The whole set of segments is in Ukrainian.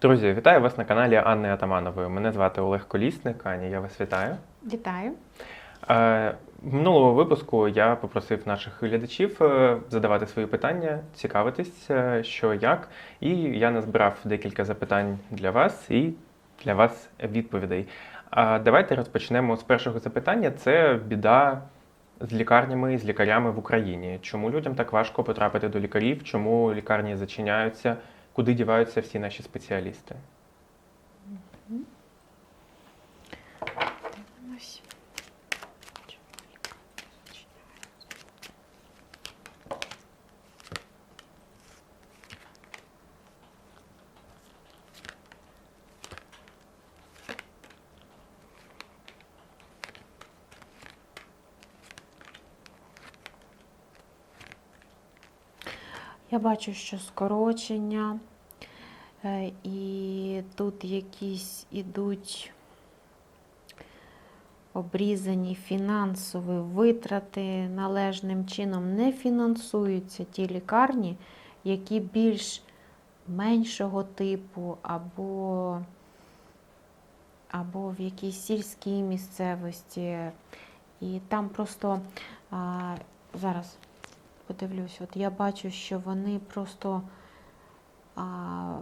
Друзі, вітаю вас на каналі Анни Атаманової. Мене звати Олег Колісник. Ані, я вас вітаю. Вітаю. Е, В минулому випуску я попросив наших глядачів е, задавати свої питання, цікавитись, е, що як. І я назбирав декілька запитань для вас і для вас відповідей. А давайте розпочнемо з першого запитання. Це біда з лікарнями, і з лікарями в Україні. Чому людям так важко потрапити до лікарів? Чому лікарні зачиняються? Куди діваються всі наші спеціалісти? Я бачу, що скорочення, і тут якісь ідуть обрізані фінансові витрати належним чином не фінансуються ті лікарні, які більш меншого типу або, або в якійсь сільській місцевості. І там просто а, зараз подивлюсь, от я бачу, що вони просто а,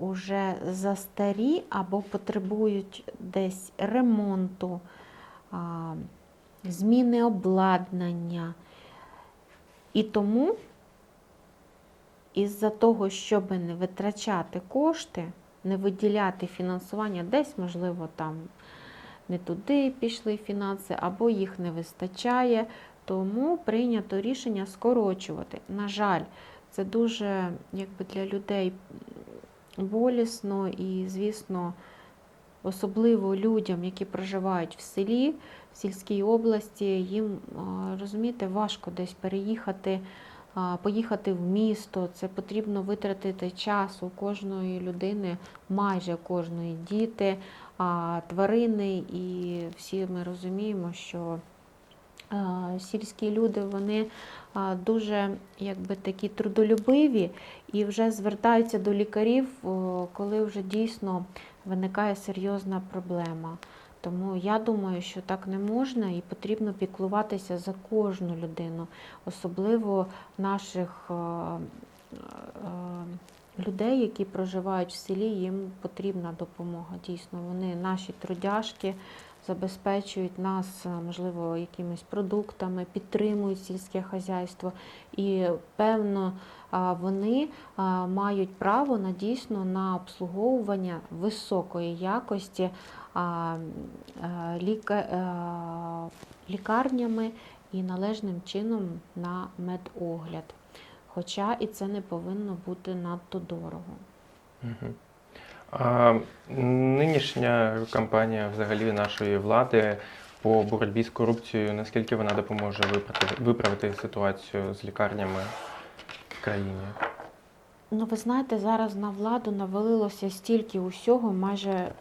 уже застарі або потребують десь ремонту, зміни обладнання. І тому, із-за того, щоб не витрачати кошти, не виділяти фінансування, десь, можливо, там не туди пішли фінанси, або їх не вистачає, тому прийнято рішення скорочувати. На жаль, це дуже якби, для людей болісно і, звісно, особливо людям, які проживають в селі, в сільській області, їм розумієте, важко десь переїхати, поїхати в місто. Це потрібно витратити час у кожної людини, майже кожної діти, тварини, і всі ми розуміємо, що сільські люди вони дуже якби такі трудолюбиві і вже звертаються до лікарів, коли вже дійсно виникає серйозна проблема. Тому я думаю, що так не можна і потрібно піклуватися за кожну людину, особливо наших людей, які проживають в селі, їм потрібна допомога. Дійсно, вони наші трудяшки забезпечують нас, е, можливо, якимись продуктами, підтримують сільське хазяйство. І певно, вони мають право на дійсно на обслуговування високої якості лікарнями і належним чином на медогляд. Хоча і це не повинно бути надто дорого. Мгм. А нинішня кампанія взагалі нашої влади по боротьбі з корупцією, наскільки вона допоможе виправити, виправити ситуацію з лікарнями в країні? Ну, ви знаєте, зараз на владу навалилося стільки усього, майже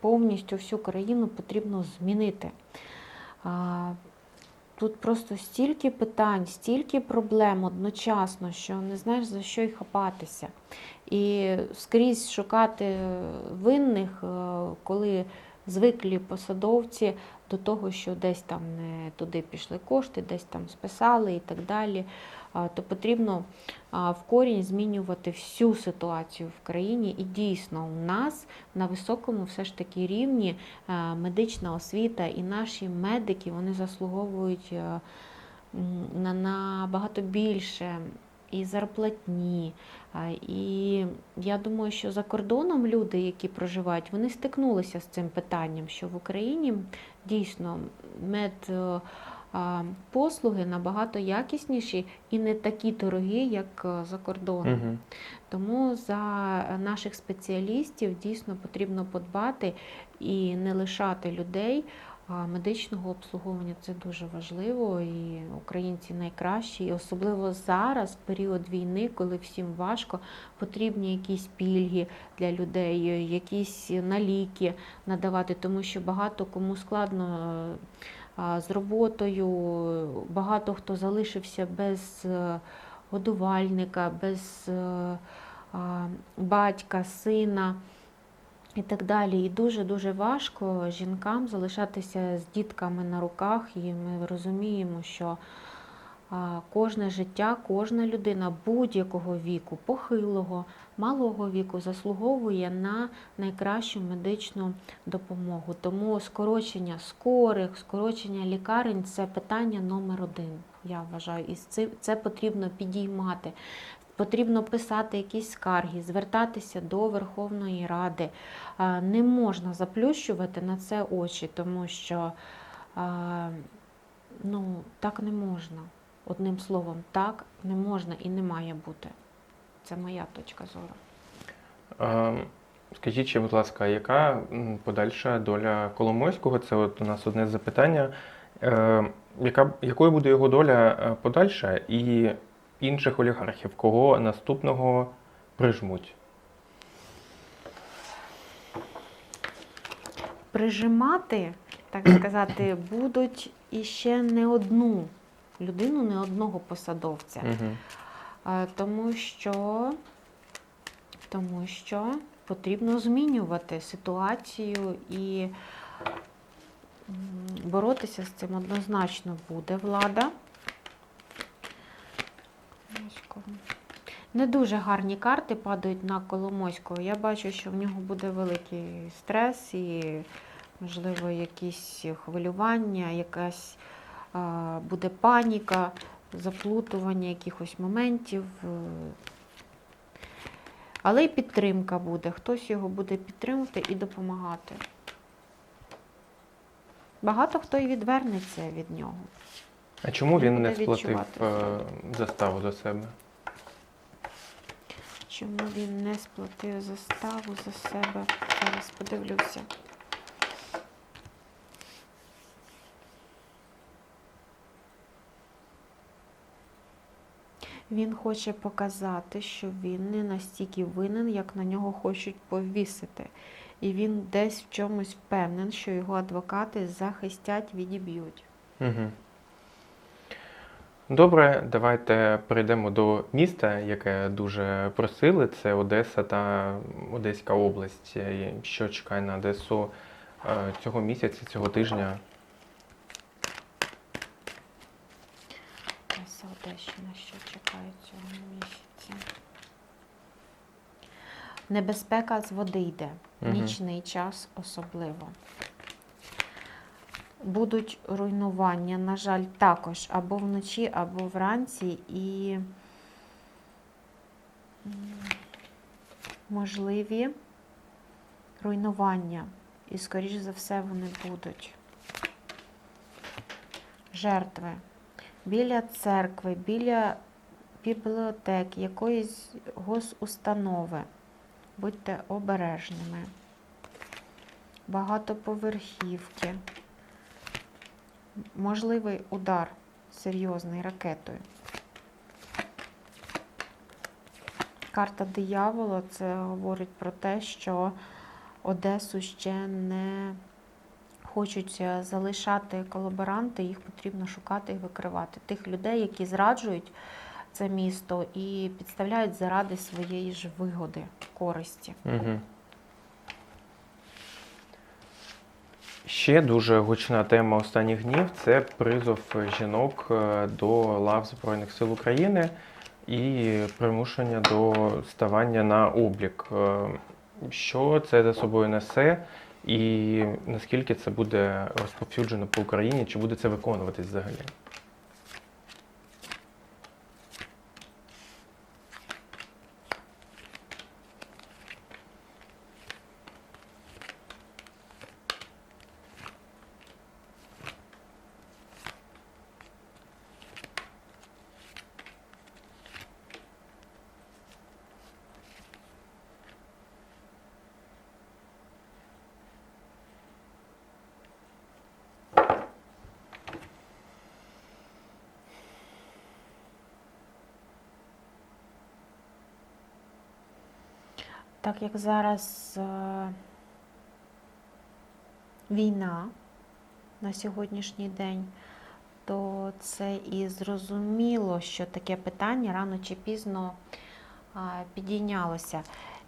повністю всю країну потрібно змінити. Тут просто стільки питань, стільки проблем одночасно, що не знаєш за що й хапатися. І скрізь шукати винних, е, коли звиклі посадовці до того, що десь там не туди пішли кошти, десь там списали і так далі, то потрібно в корінь змінювати всю ситуацію в країні. І дійсно у нас на високому все ж таки рівні медична освіта і наші медики вони заслуговують е, на набагато більше і зарплатні. І я думаю, що за кордоном люди, які проживають, вони стикнулися з цим питанням, що в Україні дійсно мед. е, Послуги набагато якісніші і не такі дорогі, як е, за кордоном. Угу. Тому за наших спеціалістів дійсно потрібно подбати і не лишати людей медичного обслуговування. Це дуже важливо, і українці найкращі. І особливо зараз, в період війни, коли всім важко, потрібні якісь пільги для людей, якісь на ліки надавати, тому що багато кому складно. З роботою багато хто залишився без е, годувальника, без е, батька, сина і так далі. І дуже-дуже важко жінкам залишатися з дітками на руках, і ми розуміємо, що кожне життя, кожна людина будь-якого віку, похилого, малого віку заслуговує на найкращу медичну допомогу. Тому скорочення скорих, скорочення лікарень це питання номер один. Я вважаю, і це, потрібно підіймати. Потрібно писати якісь скарги, звертатися до Верховної Ради. Не можна заплющувати на це очі, тому що ну, так не можна. Одним словом, так не можна і не має бути. Це моя точка зору. Скажіть ще, будь ласка, яка подальша доля Коломойського? Це от у нас одне запитання. Е, Яка, якою буде його доля е, подальша і інших олігархів, кого наступного прижмуть? Прижимати, так сказати, будуть іще не одну людину, не одного посадовця. Угу. Тому що, тому що потрібно змінювати ситуацію і боротися з цим однозначно буде влада. Коломойського. Не дуже гарні карти падають на Коломойського. Я бачу, що в нього буде великий стрес і, можливо, якісь хвилювання, якась буде паніка, заплутування якихось моментів. Але й підтримка буде. Хтось його буде підтримувати і допомагати. Багато хто і відвернеться від нього. А чому він не сплатив е, заставу за себе? Чому він не сплатив заставу за себе? Зараз подивлюся. Він хоче показати, що він не настільки винен, як на нього хочуть повісити. І він десь в чомусь впевнений, що його адвокати захистять, відіб'ють. Угу. Добре, давайте перейдемо до міста, яке дуже просили. Це Одеса та Одеська область. Що чекає на Одесу е, цього місяця, цього тижня? Краса Одещина, що чекає цього місяця. Небезпека з води йде. Нічний час особливо. Будуть руйнування, на жаль, також або вночі, або вранці, і можливі руйнування. І, скоріш за все, вони будуть. Жертви біля церкви, біля бібліотеки, якоїсь госустанови. Будьте обережними. Багатоповерхівки. Можливий удар серйозний ракетою. Карта диявола це говорить про те, що Одесу ще не хочуть залишати колаборанти, їх потрібно шукати і викривати. Тих людей, які зраджують це місто і підставляють заради своєї ж вигоди, користі. Угу. Ще дуже гучна тема останніх днів це призов жінок е, до лав Збройних сил України і примушення до ставання на облік. Е, Що це за собою несе, і наскільки це буде розповсюджено по Україні, чи буде це виконуватись взагалі? Так як зараз е, війна на сьогоднішній день, то це і зрозуміло, що таке питання рано чи пізно підійнялося.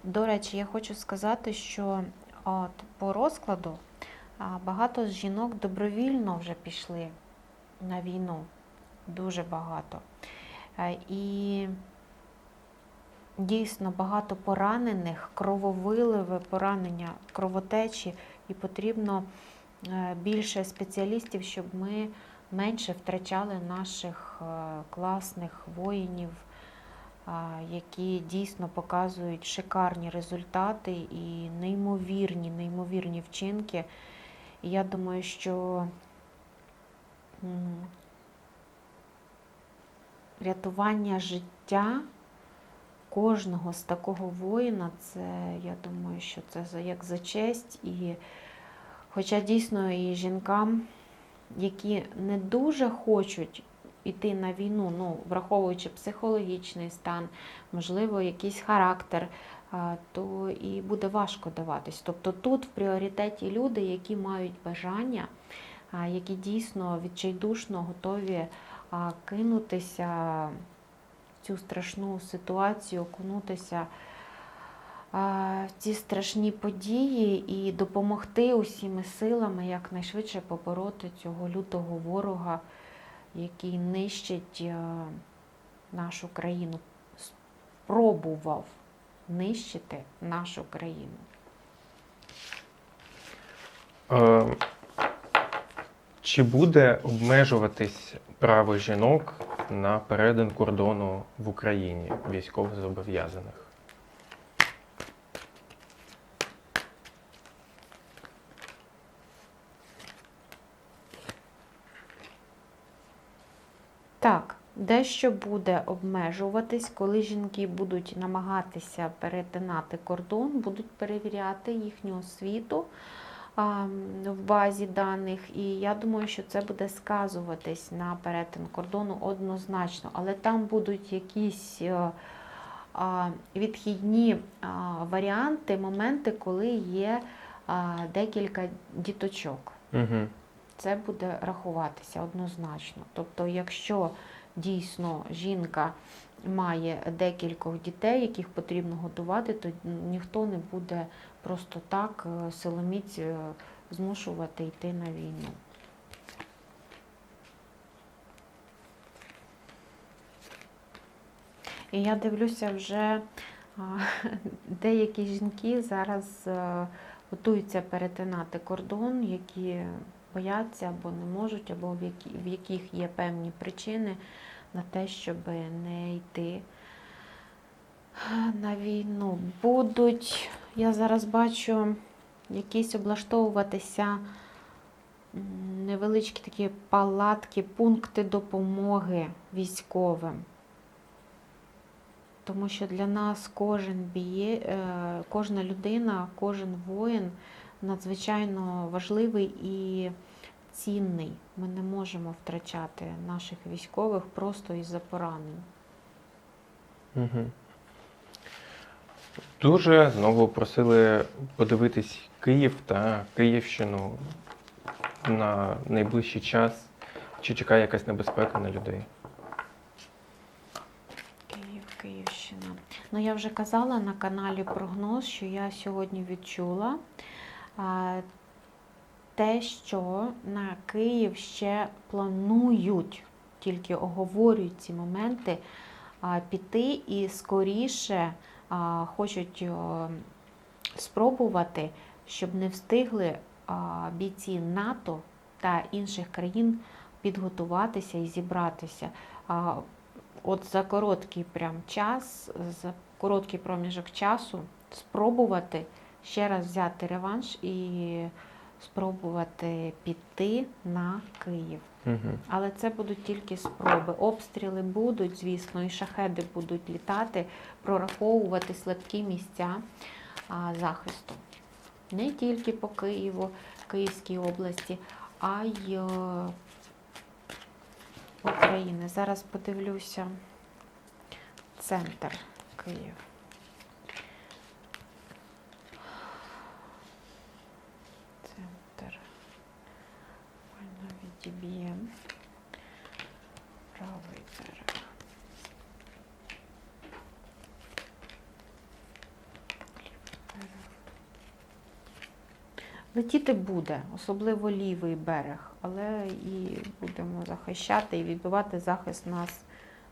До речі, я хочу сказати, що от, по розкладу багато жінок добровільно вже пішли на війну. Дуже багато. Е, І дійсно багато поранених, крововиливи, поранення, кровотечі, і потрібно е, більше спеціалістів, щоб ми менше втрачали наших е, класних воїнів, які дійсно показують шикарні результати і неймовірні, неймовірні вчинки. І я думаю, що рятування життя кожного з такого воїна, це я думаю, що це як за честь. І хоча дійсно і жінкам, які не дуже хочуть іти на війну, ну, враховуючи психологічний стан, можливо, якийсь характер, то і буде важко даватись. Тобто тут в пріоритеті люди, які мають бажання, які дійсно відчайдушно готові кинутися цю страшну ситуацію, окунутися в ці страшні події і допомогти усіми силами якнайшвидше побороти цього лютого ворога, який нищить е, нашу країну, спробував нищити нашу країну. Чи буде обмежуватись право жінок на перетин кордону в Україні військовозобов'язаних? Так, дещо буде обмежуватись, коли жінки будуть намагатися перетинати кордон, будуть перевіряти їхню освіту в базі даних. І я думаю, що це буде сказуватись на перетин кордону однозначно. Але там будуть якісь е, відхідні варіанти, моменти, коли є декілька діточок Угу. це буде рахуватися однозначно. Тобто, якщо дійсно жінка має декількох дітей, яких потрібно годувати, то ніхто не буде просто так е, силоміць е, змушувати йти на війну. І я дивлюся, вже деякі жінки зараз е, готуються перетинати кордон, які бояться або не можуть, або в яких є певні причини на те, щоб не йти на війну. Будуть, я зараз бачу, якісь облаштовуватися невеличкі такі палатки, пункти допомоги військовим. Тому що для нас кожен біє, е, кожна людина, кожен воїн надзвичайно важливий і цінний. Ми не можемо втрачати наших військових просто із-за поранень. Угу. Дуже знову просили подивитись Київ та Київщину на найближчий час. Чи чекає якась небезпека на людей? Київ, Київщина. Ну, я вже казала на каналі прогноз, що я сьогодні відчула а, те, що на Київ ще планують, тільки оговорюють ці моменти, а, піти і скоріше хочуть спробувати, щоб не встигли бійці НАТО та інших країн підготуватися і зібратися. От за короткий прям час, за короткий проміжок часу спробувати ще раз взяти реванш і спробувати піти на Київ. Але це будуть тільки спроби. Обстріли будуть, звісно, і шахеди будуть літати, прораховувати слабкі місця а, захисту. Не тільки по Києву, Київській області, а й е, України. Зараз подивлюся центр Київ. правий берег. Летіти буде, особливо лівий берег, але і будемо захищати, і відбивати захист у нас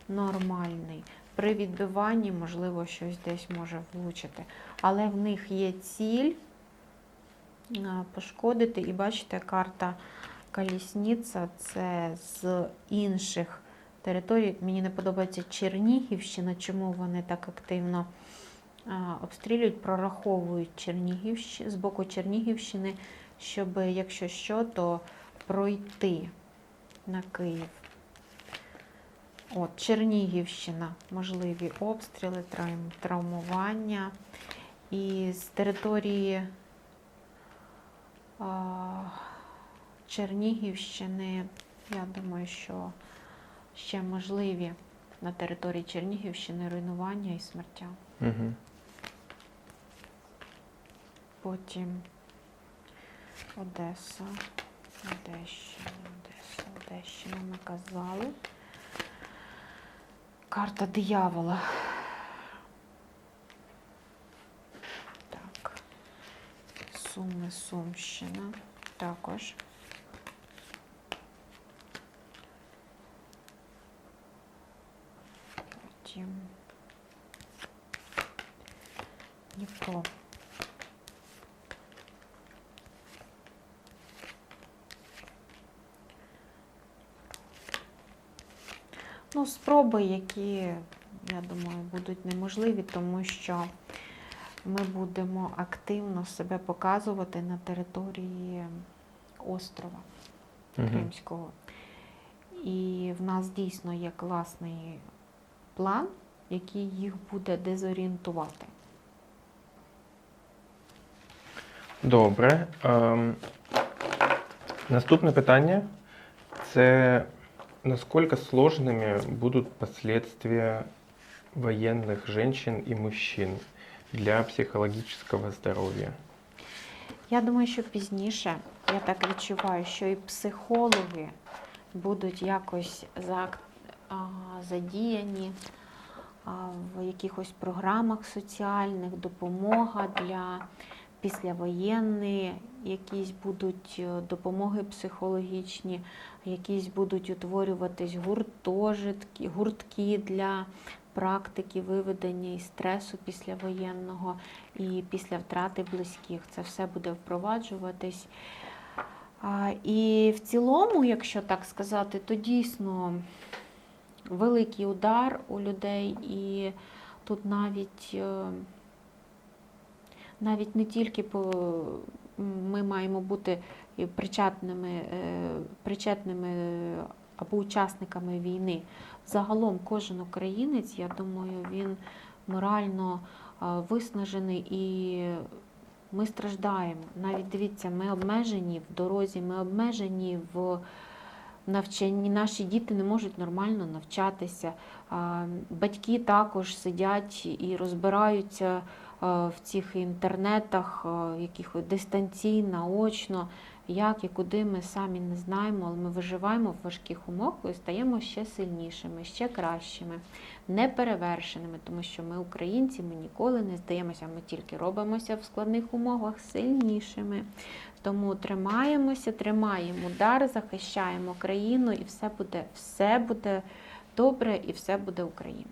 нормальний. При відбиванні, можливо, щось десь може влучити. Але в них є ціль пошкодити, і бачите, карта колісниця це з інших територій. Мені не подобається Чернігівщина, чому вони так активно обстрілюють, прораховують Чернігівщ... з боку Чернігівщини, щоб, якщо що, то пройти на Київ. От, Чернігівщина, можливі обстріли, трав- травмування. І з території а, Чернігівщини, я думаю, що ще можливі на території Чернігівщини руйнування і смертя. Угу. Потім Одеса, Одещина, Одеса, Одещина ми казали. Карта диявола. Так. Суми, Сумщина. Також. Потім. Дніпро. Ну, спроби, які, я думаю, будуть неможливі, тому що ми будемо активно себе показувати на території острова Угу. Кримського. І в нас дійсно є класний план, який їх буде дезорієнтувати. Добре. Ем, наступне питання це насколько сложными будут последствия военных женщин и мужчин для психологического здоровья? Я думаю, що пізніше, я так відчуваю, що і психологи будуть якось за, а, задіяні в якихось програмах соціальних, допомога для післявоєнної, якісь будуть е, допомоги психологічні, якісь будуть утворюватись гуртожитки, гуртки для практики виведення із стресу післявоєнного і після втрати близьких. Це все буде впроваджуватись. І в цілому, якщо так сказати, то дійсно великий удар у людей, і тут навіть, е, навіть не тільки ми маємо бути причетними, е, причетними або учасниками війни. Загалом кожен українець, я думаю, він морально виснажений і ми страждаємо. Навіть дивіться, ми обмежені в дорозі, ми обмежені в навчанні. Наші діти не можуть нормально навчатися. Батьки також сидять і розбираються в цих інтернетах, якихось дистанційно, очно. Як і куди ми самі не знаємо, але ми виживаємо в важких умовах і стаємо ще сильнішими, ще кращими, неперевершеними, тому що ми, українці, ми ніколи не здаємося, ми тільки робимося в складних умовах сильнішими. Тому тримаємося, тримаємо удар, захищаємо країну, і все буде, все буде добре, і все буде Україна.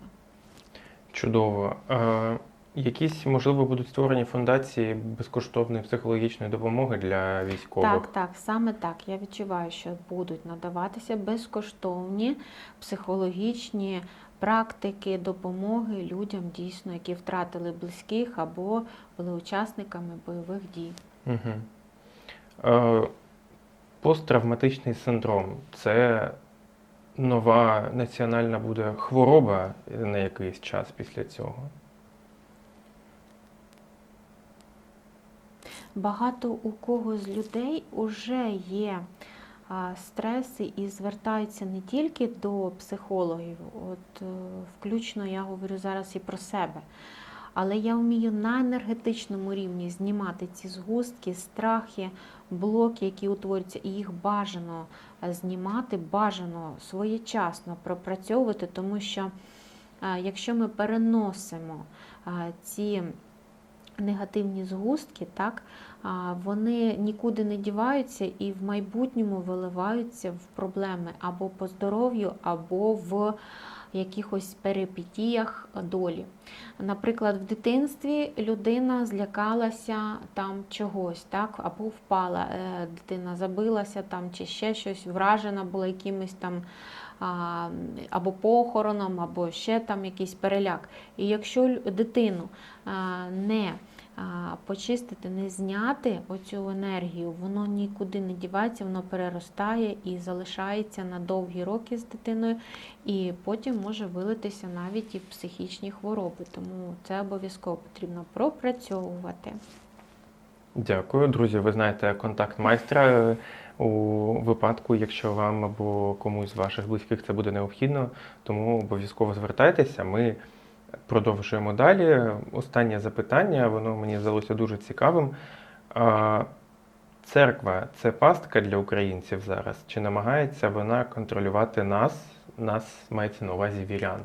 Чудово. Е, якісь, можливо, будуть створені фундації безкоштовної психологічної допомоги для військових? Так, так, саме так. Я відчуваю, що будуть надаватися безкоштовні психологічні практики допомоги людям, дійсно, які втратили близьких або були учасниками бойових дій. Угу. Е, посттравматичний синдром це нова національна буде хвороба на якийсь час після цього. Багато у кого з людей вже є а, стреси і звертаються не тільки до психологів, от е, включно я говорю зараз і про себе. Але я вмію на енергетичному рівні знімати ці згустки, страхи, блоки, які утворюються, і їх бажано е, знімати, бажано своєчасно пропрацьовувати, тому що е, якщо ми переносимо е, ці негативні згустки, так, вони нікуди не діваються і в майбутньому виливаються в проблеми або по здоров'ю, або в якихось перипетіях долі. Наприклад, в дитинстві людина злякалася там чогось, так, або впала, е, дитина забилася там, чи ще щось, вражена була якимось там або похороном, або ще там якийсь переляк. І якщо дитину не почистити, не зняти оцю енергію, воно нікуди не дівається, воно переростає і залишається на довгі роки з дитиною, і потім може вилитися навіть і психічні хвороби. Тому це обов'язково потрібно пропрацьовувати. Дякую, друзі. Ви знаєте контакт майстра е, у випадку, якщо вам або комусь з ваших близьких це буде необхідно, тому обов'язково звертайтеся. Ми продовжуємо далі. Останнє запитання, воно мені здалося дуже цікавим. Церква це пастка для українців зараз? Чи намагається вона контролювати нас? Нас мається на увазі вірян?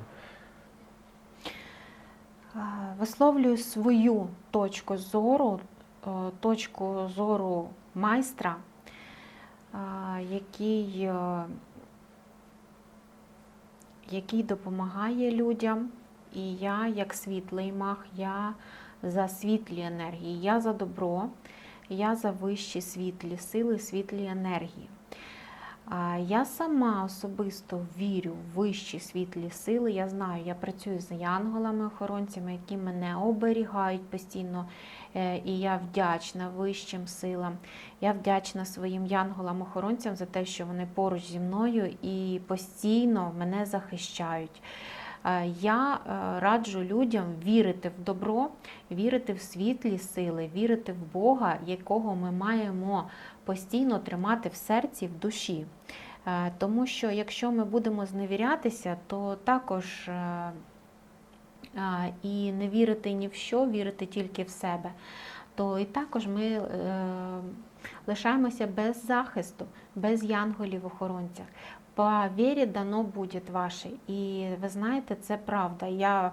Висловлюю свою точку зору, е, точку зору майстра, який, е, який допомагає людям. І я, як світлий мах, я за світлі енергії, я за добро, я за вищі світлі сили, світлі енергії. Я сама особисто вірю в вищі світлі сили. Я знаю, я працюю з янголами-охоронцями, які мене оберігають постійно. Е, І я вдячна вищим силам. Я вдячна своїм янголам-охоронцям за те, що вони поруч зі мною і постійно мене захищають. Е, Я е, раджу людям вірити в добро, вірити в світлі сили, вірити в Бога, якого ми маємо постійно тримати в серці, в душі. Е, Тому що якщо ми будемо зневірятися, то також і не вірити ні в що, вірити тільки в себе, то і також ми лишаємося без захисту, без янголів-охоронців. По вірі дано буде ваше. І ви знаєте, це правда. Я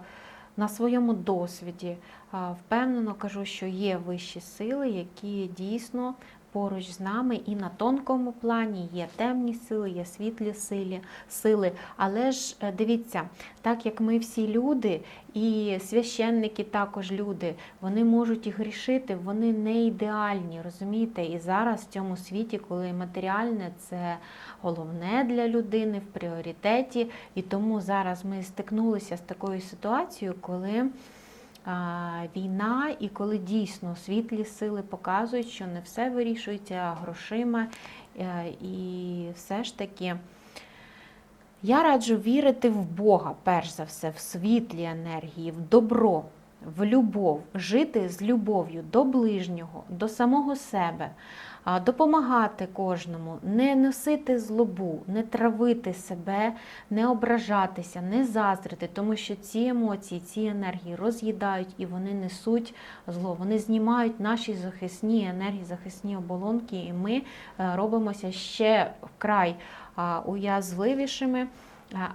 на своєму досвіді впевнено кажу, що є вищі сили, які дійсно поруч з нами і на тонкому плані є темні сили, є світлі сили, сили. Але ж е, дивіться, так як ми всі люди, і священники також люди, вони можуть і грішити, вони не ідеальні, розумієте? І зараз в цьому світі, коли матеріальне це головне для людини в пріоритеті, і тому зараз ми стикнулися з такою ситуацією, коли війна, і коли дійсно світлі сили показують, що не все вирішується грошима, е, і все ж таки. Я раджу вірити в Бога, перш за все, в світлі енергії, в добро, в любов, жити з любов'ю до ближнього, до самого себе, допомагати кожному, не носити злобу, не травити себе, не ображатися, не заздрити, тому що ці емоції, ці енергії роз'їдають і вони несуть зло. Вони знімають наші захисні енергії, захисні оболонки, і ми е, робимося ще вкрай уязливішими,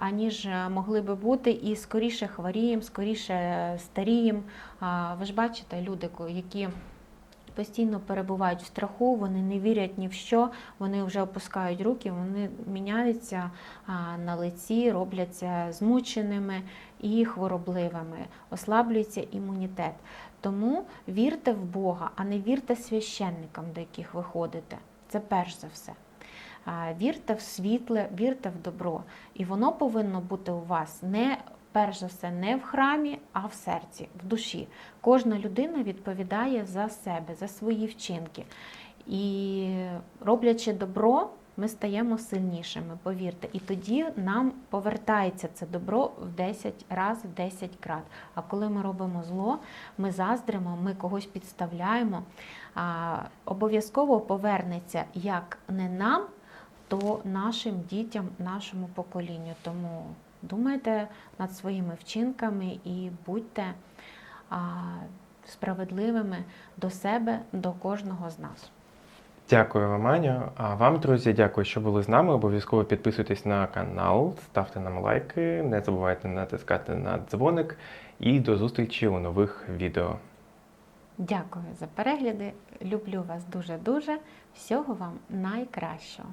аніж е, могли би бути, і скоріше хворіємо, скоріше е, старіємо. Ви ж бачите, люди, які постійно перебувають в страху, вони не вірять ні в що, вони вже опускають руки, вони міняються на лиці, робляться змученими і хворобливими, ослаблюється імунітет. Тому вірте в Бога, а не вірте священникам, до яких ви ходите. Це перш за все. Вірте в світле, вірте в добро. І воно повинно бути у вас не перш за все не в храмі, а в серці, в душі. Кожна людина відповідає за себе, за свої вчинки. І роблячи добро, ми стаємо сильнішими, повірте. І тоді нам повертається це добро в 10 разів, в 10 крат. А коли ми робимо зло, ми заздримо, ми когось підставляємо. Обов'язково повернеться як не нам, то нашим дітям, нашому поколінню. Тому думайте над своїми вчинками і будьте справедливими до себе, до кожного з нас. Дякую вам, Аню. А вам, друзі, дякую, що були з нами. Обов'язково підписуйтесь на канал, ставте нам лайки, не забувайте натискати на дзвоник і до зустрічі у нових відео. Дякую за перегляди. Люблю вас дуже-дуже. Всього вам найкращого.